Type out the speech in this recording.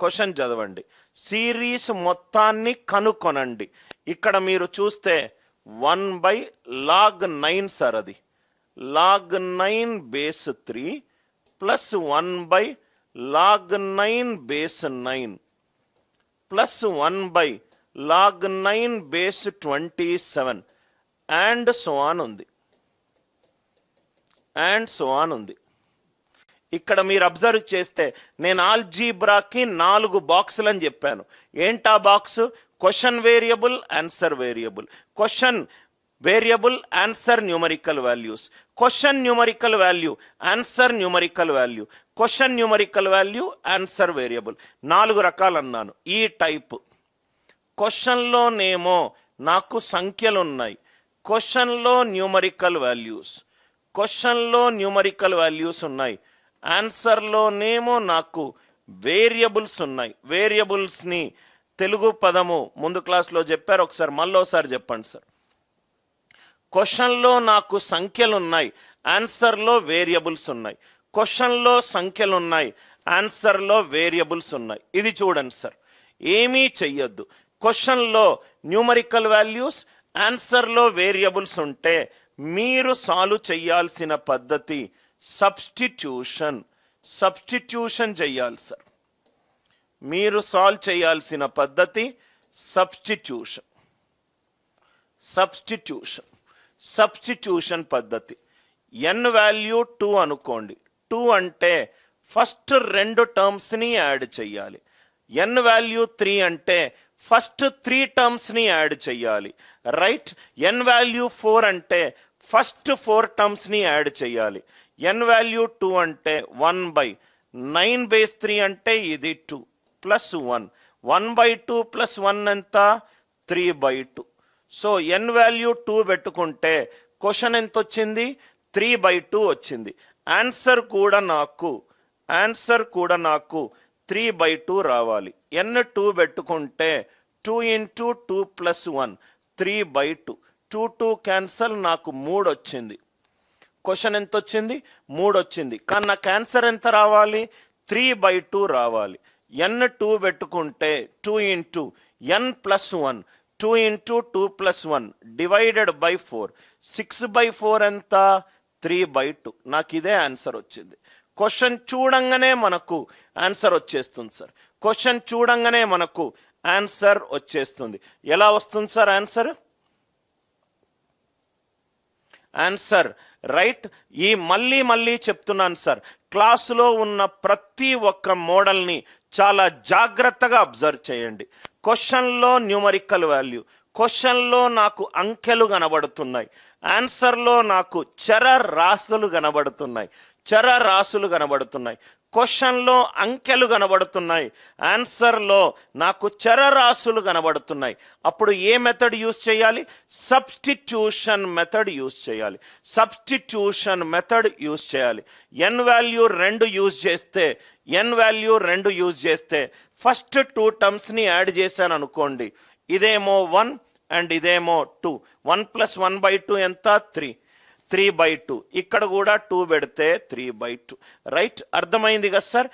Question చదవండి. Series మొత్తాన్ని కనుక్కొనండి ఇక్కడ మీరు చూస్తే one by log nine sir అది. Log nine base three plus one by log nine base nine. Plus one by log nine base twenty seven. And so on ఉంది. And so on ఉంది. ఇక్కడ మీరు observe చేస్తే నేను ఆల్జీబ్రాకి నాలుగు బాక్సులు అని చెప్పాను. ఏంటా box? Question variable answer variable. Question variable answer numerical values. Question numerical value answer numerical value. Question numerical value answer variable. నాలుగు రకాలు అన్నాను. ఈ టైప్. క్వశ్చన్లోనేమో నాకు సంఖ్యలు ఉన్నాయి క్వశ్చన్లో న్యూమరికల్ వాల్యూస్. క్వశ్చన్లో న్యూమరికల్ వాల్యూస్ ఉన్నాయి. ఆన్సర్లోనేమో నాకు వేరియబుల్స్ ఉన్నాయి. వేరియబుల్స్ని తెలుగు పదము ముందు క్లాస్లో చెప్పారు. ఒకసారి మళ్ళోసారి చెప్పండి సార్. క్వశ్చన్లో నాకు సంఖ్యలు ఉన్నాయి. ఆన్సర్లో వేరియబుల్స్ ఉన్నాయి. క్వశ్చన్లో సంఖ్యలు ఉన్నాయి. ఆన్సర్లో వేరియబుల్స్ ఉన్నాయి. ఇది చూడండి సార్. ఏమీ చెయ్యొద్దు. క్వశ్చన్లో న్యూమరికల్ వాల్యూస్ ఆన్సర్లో వేరియబుల్స్ ఉంటే మీరు సాల్వ్ చేయాల్సిన పద్ధతి సబ్స్టిట్యూషన్ సబ్స్టిట్యూషన్ చెయ్యాలి సార్. మీరు సాల్వ్ చేయాల్సిన పద్ధతి సబ్స్టిట్యూషన్. సబ్స్టిట్యూషన్ సబ్స్టిట్యూషన్ పద్ధతి. ఎన్ వాల్యూ టూ అనుకోండి. టూ అంటే ఫస్ట్ రెండు టర్మ్స్ని యాడ్ చేయాలి ఎన్ వాల్యూ త్రీ అంటే ఫస్ట్ త్రీ టర్మ్స్ని యాడ్ చేయాలి రైట్? ఎన్ వాల్యూ ఫోర్ అంటే ఫస్ట్ ఫోర్ టర్మ్స్ని యాడ్ చేయాలి ఎన్ వాల్యూ టూ అంటే one by nine base three అంటే ఇది two plus one one by two plus one ఎంత? Three by two so N value two పెట్టుకుంటే question ఎంత వచ్చింది త్రీ బై టూ వచ్చింది. ఆన్సర్ కూడా నాకు. ఆన్సర్ కూడా నాకు త్రీ బై టూ రావాలి. ఎన్ టూ పెట్టుకుంటే two into two plus one three by two two two cancel నాకు మూడు వచ్చింది క్వశ్చన్ ఎంత వచ్చింది మూడు వచ్చింది కానీ నాకు ఆన్సర్ ఎంత రావాలి? త్రీ బై టూ రావాలి. ఎన్ టూ పెట్టుకుంటే two into N plus one. Two into two plus one divided by four. Six by four ఎంత? Three by two. నాకు ఇదే ఆన్సర్ వచ్చింది. క్వశ్చన్ చూడంగానే మనకు ఆన్సర్ వచ్చేస్తుంది సార్. క్వశ్చన్ చూడంగానే మనకు ఆన్సర్ వచ్చేస్తుంది. ఎలా వస్తుంది సార్ ఆన్సర్? ఆన్సర్ రైట్ ఈ మళ్ళీ మళ్ళీ చెప్తున్నాను సార్ క్లాసులో ఉన్న ప్రతి ఒక్క మోడల్ని చాలా జాగ్రత్తగా అబ్జర్వ్ చేయండి. క్వశ్చన్లో న్యూమరికల్ వాల్యూ క్వశ్చన్లో నాకు అంకెలు కనబడుతున్నాయి. ఆన్సర్లో నాకు చర రాశులు కనబడుతున్నాయి. చర రాశులు కనబడుతున్నాయి. క్వశ్చన్లో అంకెలు కనబడుతున్నాయి. ఆన్సర్లో నాకు చరరాశులు కనబడుతున్నాయి. అప్పుడు ఏ మెథడ్ యూస్ చేయాలి? సబ్స్టిట్యూషన్ మెథడ్ యూస్ చేయాలి. సబ్స్టిట్యూషన్ మెథడ్ యూస్ చేయాలి. ఎన్ వాల్యూ రెండు యూజ్ చేస్తే ఎన్ వాల్యూ రెండు యూజ్ చేస్తే ఫస్ట్ టూ టర్మ్స్ని యాడ్ చేశాను అనుకోండి. ఇదేమో వన్ అండ్ ఇదేమో two. One plus one by two ఎంత? త్రీ. Three by two. ఇక్కడ కూడా టూ పెడితే త్రీ బై టూ. రైట్? అర్థమైంది కదా సార్?